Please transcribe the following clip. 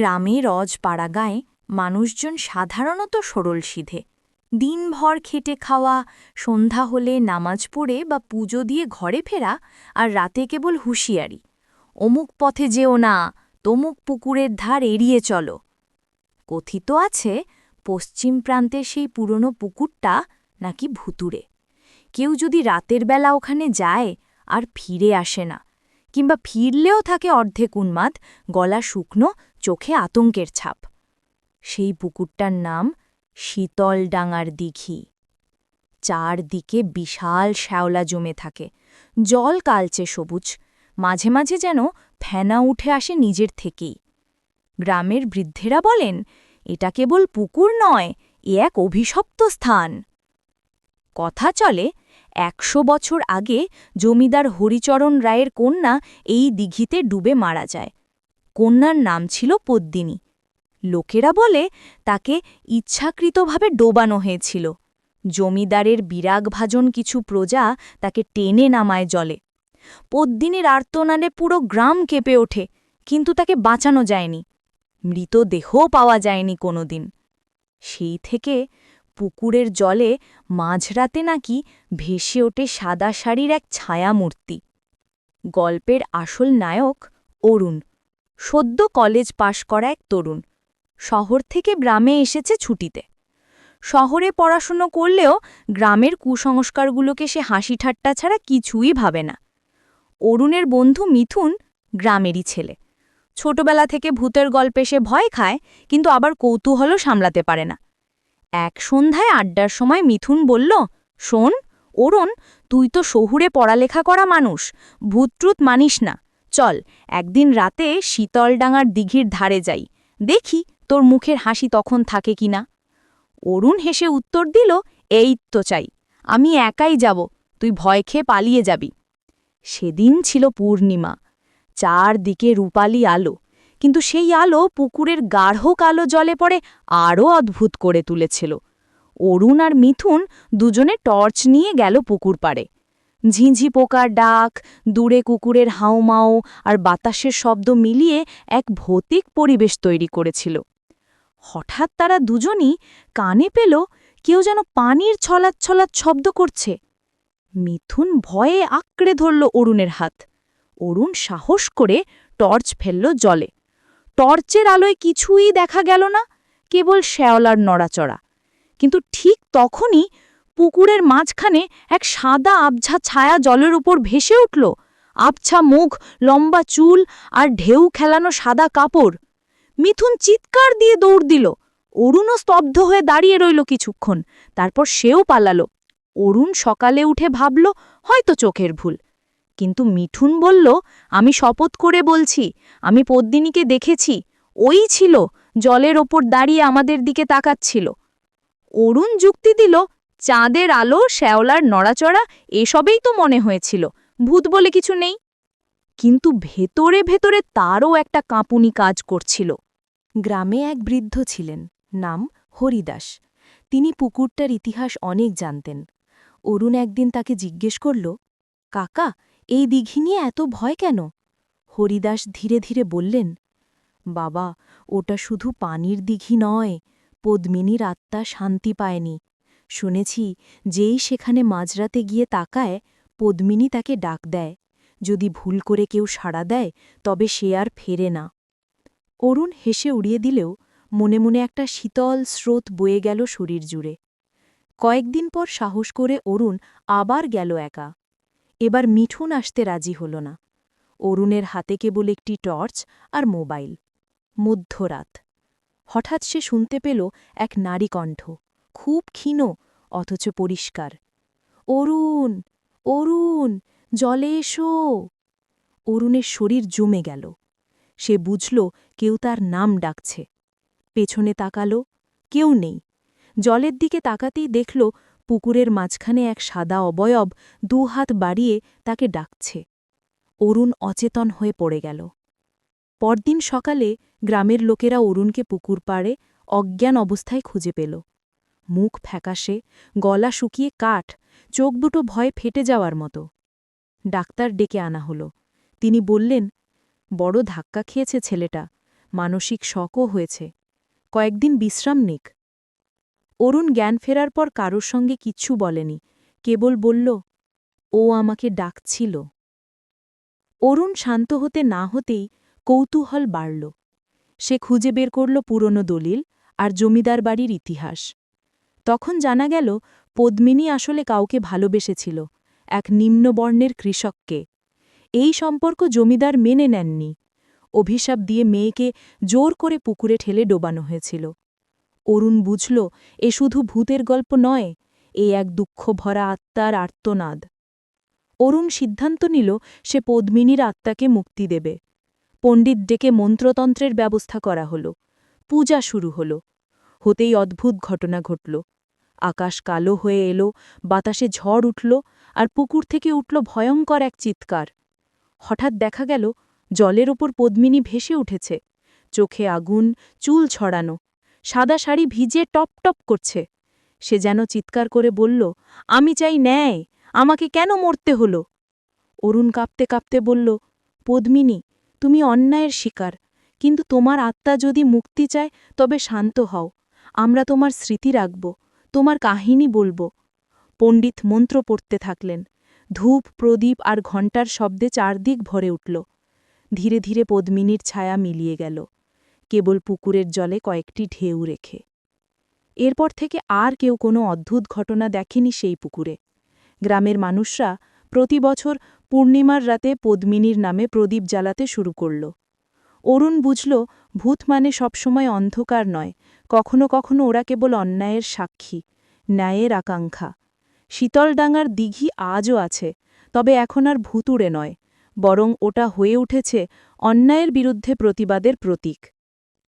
গ্রামে রজপাড়াগাঁয়ে মানুষজন সাধারণত সরল সিধে। দিনভর খেটে খাওয়া, সন্ধ্যা হলে নামাজ পড়ে বা পুজো দিয়ে ঘরে ফেরা আর রাতে কেবল হুঁশিয়ারি। অমুক পথে যেও না, তমুক পুকুরের ধার এড়িয়ে চলো। কথিত আছে, পশ্চিম প্রান্তের সেই পুরনো পুকুরটা নাকি ভুতুরে কেউ যদি রাতের বেলা ওখানে যায়, আর ফিরে আসে না। কিংবা ফিরলেও থাকে অর্ধেক উন্মাদ, গলা শুকনো, চোখে আতঙ্কের ছাপ। সেই পুকুরটার নাম শীতলডাঙার দিঘি। চারদিকে বিশাল শ্যাওলা জমে থাকে। জল কালচে সবুজ। মাঝে মাঝে যেন ফেনা উঠে আসে নিজের থেকেই। গ্রামের বৃদ্ধেরা বলেন, এটা কেবল পুকুর নয়, এ এক অভিশপ্ত স্থান। কথা চলে একশো বছর আগে জমিদার হরিচরণ রায়ের কন্যা এই দিঘিতে ডুবে মারা যায়। কন্যার নাম ছিল পদ্মিনী। লোকেরা বলে তাকে ইচ্ছাকৃতভাবে ডোবানো হয়েছিল। জমিদারের বিরাগভাজন কিছু প্রজা তাকে টেনে নামায় জলে। পদ্মিনীর আর্তনাদে পুরো গ্রাম কেঁপে ওঠে, কিন্তু তাকে বাঁচানো যায়নি। মৃতদেহও পাওয়া যায়নি কোনোদিন। সেই থেকে পুকুরের জলে মাঝরাতে নাকি ভেসে ওঠে সাদা শাড়ির এক ছায়ামূর্তি। গল্পের আসল নায়ক অরুণ, সদ্য কলেজ পাশ করা এক তরুণ। শহর থেকে গ্রামে এসেছে ছুটিতে। শহরে পড়াশুনো করলেও গ্রামের কুসংস্কারগুলোকে সে হাসি ঠাট্টা ছাড়া কিছুই ভাবে না। অরুণের বন্ধু মিথুন গ্রামেরই ছেলে। ছোটবেলা থেকে ভূতের গল্পে সে ভয় খায়, কিন্তু আবার কৌতূহলও সামলাতে পারে না। এক সন্ধ্যায় আড্ডার সময় মিথুন বলল, শোন, অরুণ, তুই তো শহুরে পড়ালেখা করা মানুষ, ভূতট্রুত মানিস না। চল, একদিন রাতে শীতলডাঙার দিঘির ধারে যাই। দেখি তোর মুখের হাসি তখন থাকে কিনা অরুণ হেসে উত্তর দিল, এই তো চাই, আমি একাই যাব, তুই ভয় খেয়ে পালিয়ে যাবি। সেদিন ছিল পূর্ণিমা। চারদিকে রূপালি আলো কিন্তু সেই আলো পুকুরের গাঢ় কালো জলে পড়ে আরও অদ্ভুত করে তুলেছিল। অরুণ আর মিথুন দুজনে টর্চ নিয়ে গেল পুকুর পাড়ে। ঝিঁঝি পোকার ডাক, দূরে কুকুরের হাউমাও আর বাতাসের শব্দ মিলিয়ে এক ভৌতিক পরিবেশ তৈরি করেছিল। হঠাৎ তারা দুজনই কানে পেল কেউ যেন পানির ছলাৎ শব্দ করছে। মিথুন ভয়ে আঁকড়ে ধরল অরুণের হাত। অরুণ সাহস করে টর্চ ফেলল জলে। টর্চের আলোয় কিছুই দেখা গেল না, কেবল শ্যাওলার নড়াচড়া। কিন্তু ঠিক তখনই পুকুরের মাঝখানে এক সাদা আবঝা ছায়া জলের উপর ভেসে উঠল। আবছা মুখ, লম্বা চুল আর ঢেউ খেলানো সাদা কাপড়। মিথুন চিৎকার দিয়ে দৌড় দিল। অরুণও স্তব্ধ হয়ে দাঁড়িয়ে রইল কিছুক্ষণ। তারপর সেও পালালো। অরুণ সকালে উঠে ভাবল, হয়তো চোখের ভুল। কিন্তু মিঠুন বলল, আমি শপথ করে বলছি, আমি পদ্মিনীকে দেখেছি, ওই ছিল, জলের ওপর দাঁড়িয়ে আমাদের দিকে তাকাচ্ছিল। অরুণ যুক্তি দিল, চাঁদের আলো, শ্যাওলার নড়াচড়া, এসবেই তো মনে হয়েছিল, ভূত বলে কিছু নেই। কিন্তু ভেতরে ভেতরে তারও একটা কাঁপুনি কাজ করছিল। গ্রামে এক বৃদ্ধ ছিলেন, নাম হরিদাস। তিনি পুকুরটার ইতিহাস অনেক জানতেন। অরুণ একদিন তাকে জিজ্ঞেস করল, কাকা এই দিঘি নিয়ে এত ভয় কেন? হরিদাস ধীরে ধীরে বললেন, বাবা, ওটা শুধু পানির দিঘি নয়, পদ্মিনীর আত্মা শান্তি পায়নি। শুনেছি, যেই সেখানে মাঝরাতে গিয়ে তাকায়, পদ্মিনী তাকে ডাক দেয়। যদি ভুল করে কেউ সাড়া দেয়, তবে সে আর ফেরে না। অরুণ হেসে উড়িয়ে দিলেও মনে মনে একটা শীতল স্রোত বয়ে গেল শরীর জুড়ে। কয়েকদিন পর সাহস করে অরুণ আবার গেল একা। এবার মিঠুন আসতে রাজি হল না। অরুণের হাতে কেবল একটি টর্চ আর মোবাইল। মধ্যরাত। হঠাৎ সে শুনতে পেল এক নারী কণ্ঠ, খুব ক্ষীণ, অথচ পরিষ্কার। অরুণ অরুণ, জলে এসো। অরুণের শরীর জমে গেল। সে বুঝল কেউ তার নাম ডাকছে। পেছনে তাকালো, কেউ নেই। জলের দিকে তাকাতেই দেখল পুকুরের মাঝখানে এক সাদা অবয়ব দুহাত বাড়িয়ে তাকে ডাকছে। অরুণ অচেতন হয়ে পড়ে গেল। পরদিন সকালে গ্রামের লোকেরা অরুণকে পুকুর পাড়ে অজ্ঞান অবস্থায় খুঁজে পেল। মুখ ফ্যাকাশে, গলা শুকিয়ে কাঠ, চোখ দুটো ভয়ে ফেটে যাওয়ার মতো। ডাক্তার ডেকে আনা হল। তিনি বললেন, বড় ধাক্কা খেয়েছে ছেলেটা। মানসিক শকও হয়েছে। কয়েকদিন বিশ্রাম নিক। অরুণ জ্ঞান ফেরার পর কারোর সঙ্গে কিচ্ছু বলেনি, কেবল বলল, ও আমাকে ডাকছিল। অরুণ শান্ত হতে না হতেই কৌতূহল বাড়ল। সে খুঁজে বের করল পুরনো দলিল আর জমিদার বাড়ির ইতিহাস। তখন জানা গেল, পদ্মিনী আসলে কাউকে ভালোবেসেছিল, এক নিম্নবর্ণের কৃষককে। এই সম্পর্ক জমিদার মেনে নেননি। অভিশাপ দিয়ে মেয়েকে জোর করে পুকুরে ঠেলে ডোবানো হয়েছিল। অরুণ বুঝল, এ শুধু ভূতের গল্প নয়, এ এক দুঃখ ভরা আত্মার আর্তনাদ। অরুণ সিদ্ধান্ত নিল, সে পদ্মিনীর আত্মাকে মুক্তি দেবে। পণ্ডিত ডেকে মন্ত্রতন্ত্রের ব্যবস্থা করা হল। পূজা শুরু হল। হতেই অদ্ভুত ঘটনা ঘটল। আকাশ কালো হয়ে এলো, বাতাসে ঝড় উঠল আর পুকুর থেকে উঠল ভয়ঙ্কর এক চিৎকার। হঠাৎ দেখা গেল, জলের ওপর পদ্মিনী ভেসে উঠেছে। চোখে আগুন, চুল ছড়ানো। সাদা শাড়ি ভিজে টপ টপ করছে। সে যেন চিৎকার করে বলল, আমি চাই ন্যায়, আমাকে কেন মরতে হল? অরুণ কাঁপতে কাঁপতে বলল, পদ্মিনী, তুমি অন্যায়ের শিকার, কিন্তু তোমার আত্মা যদি মুক্তি চায়, তবে শান্ত হও। আমরা তোমার স্মৃতি রাখব, তোমার কাহিনী বলব। পণ্ডিত মন্ত্র পড়তে থাকলেন। ধূপ, প্রদীপ আর ঘণ্টার শব্দে চারদিক ভরে উঠল। ধীরে ধীরে পদ্মিনীর ছায়া মিলিয়ে গেল। কেবল পুকুরের জলে কয়েকটি ঢেউ রেখে। এরপর থেকে আর কেউ কোনো অদ্ভুত ঘটনা দেখেনি সেই পুকুরে। গ্রামের মানুষরা প্রতি বছর পূর্ণিমার রাতে পদ্মিনীর নামে প্রদীপ জ্বালাতে শুরু করল। অরুণ বুঝল, ভূত মানে সবসময় অন্ধকার নয়, কখনো কখনো ওরা কেবল অন্যায়ের সাক্ষী, ন্যায়ের আকাঙ্ক্ষা। শীতলডাঙ্গার দিঘি আজও আছে, তবে এখন আর ভুতুড়ে নয়, বরং ওটা হয়ে উঠেছে অন্যায়ের বিরুদ্ধে প্রতিবাদের প্রতীক।